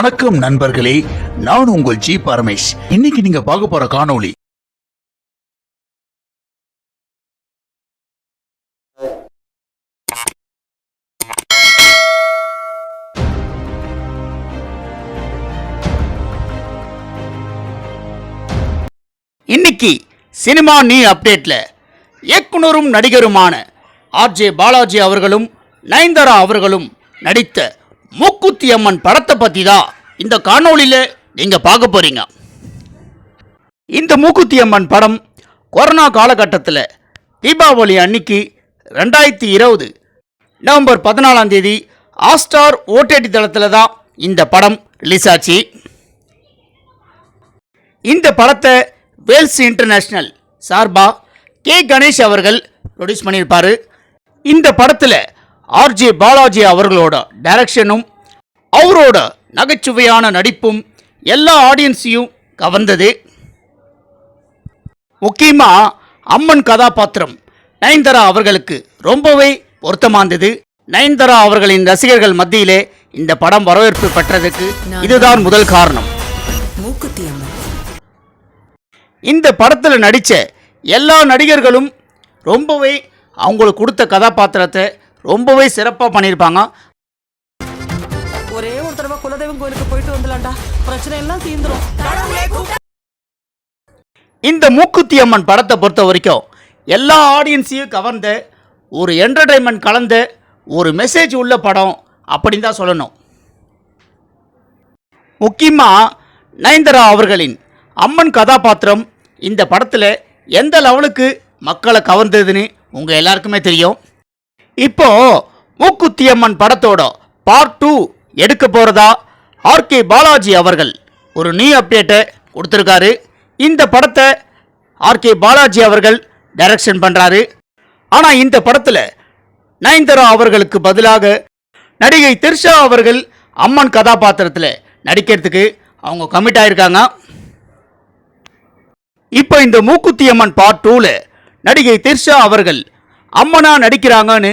வணக்கம் நண்பர்களே நான் உங்கள் ஜி பரமேஷ். இன்னைக்கு நீங்க பார்க்க போற காணொளி. இன்னைக்கு சினிமா நீ அப்டேட்ல. இயக்குனரும் நடிகருமான ஆர்ஜே பாலாஜி அவர்களும் நயன்தாரா அவர்களும் நடித்த மூக்குத்தி அம்மன் படத்தை பற்றி தான் இந்த காணொலியில் நீங்கள் பார்க்க போகிறீங்க இந்த மூக்குத்தி அம்மன் படம் கொரோனா காலகட்டத்தில் தீபாவளி அன்னைக்கு ரெண்டாயிரத்தி இருபது நவம்பர் பதினாலாம் தேதி ஆஸ்டார் ஓடிடி தளத்தில் தான் இந்த படம் ரிலீஸ் ஆச்சு. இந்த படத்தை வேல்ஸ் இன்டர்நேஷ்னல் சார்பா கே கணேஷ் அவர்கள் ப்ரொடியூஸ் பண்ணியிருப்பார். இந்த படத்தில் ஆர்ஜே பாலாஜி அவர்களோட டைரக்ஷனும் அவரோட நகைச்சுவையான நடிப்பும் எல்லா ஆடியன்ஸையும் கவர்ந்தது. முக்கியமாக அம்மன் கதாபாத்திரம் நயன்தாரா அவர்களுக்கு ரொம்பவே பொருத்தமானது. நயன்தாரா அவர்களின் ரசிகர்கள் மத்தியிலே இந்த படம் வரவேற்பு பெற்றதுக்கு இதுதான் முதல் காரணம். இந்த படத்தில் நடித்த எல்லா நடிகர்களும் ரொம்பவே அவங்களுக்கு கொடுத்த கதாபாத்திரத்தை ரொம்பவே சிறப்பாக பண்ணியிருப்பாங்க ஒரே ஒரு தடவை குலதெய்வம் கோயிலுக்கு போயிட்டு வந்துலாம்டா பிரச்சனை எல்லாம் தீந்துரும். இந்த மூக்குத்தி அம்மன் படத்தை பொறுத்த வரைக்கும் எல்லா ஆடியன்ஸையும் கவர்ந்த ஒரு என்டர்டைன்மெண்ட் கலந்த ஒரு மெசேஜ் உள்ள படம் அப்படின்னு தான் சொல்லணும். முக்கியமாக நயன்தாரா அவர்களின் அம்மன் கதாபாத்திரம் இந்த படத்தில் எந்த லெவலுக்கு மக்களை கவர்ந்ததுன்னு உங்கள் எல்லாருக்குமே தெரியும். இப்போ மூக்குத்தி அம்மன் படத்தோட பார்ட் டூ எடுக்க போகிறதா ஆர்கே பாலாஜி அவர்கள் ஒரு நியூ அப்டேட்டை கொடுத்துருக்காரு. இந்த படத்தை ஆர்கே பாலாஜி அவர்கள் டைரக்ஷன் பண்ணுறாரு ஆனால் இந்த படத்தில் நயன்தாரா அவர்களுக்கு பதிலாக நடிகை திருஷா அவர்கள் அம்மன் கதாபாத்திரத்தில் நடிக்கிறதுக்கு அவங்க கமிட் ஆயிருக்காங்க. இப்போ இந்த மூக்குத்தி அம்மன் பார்ட் டூவில் நடிகை திர்ஷா அவர்கள் அம்மனாக நடிக்கிறாங்கன்னு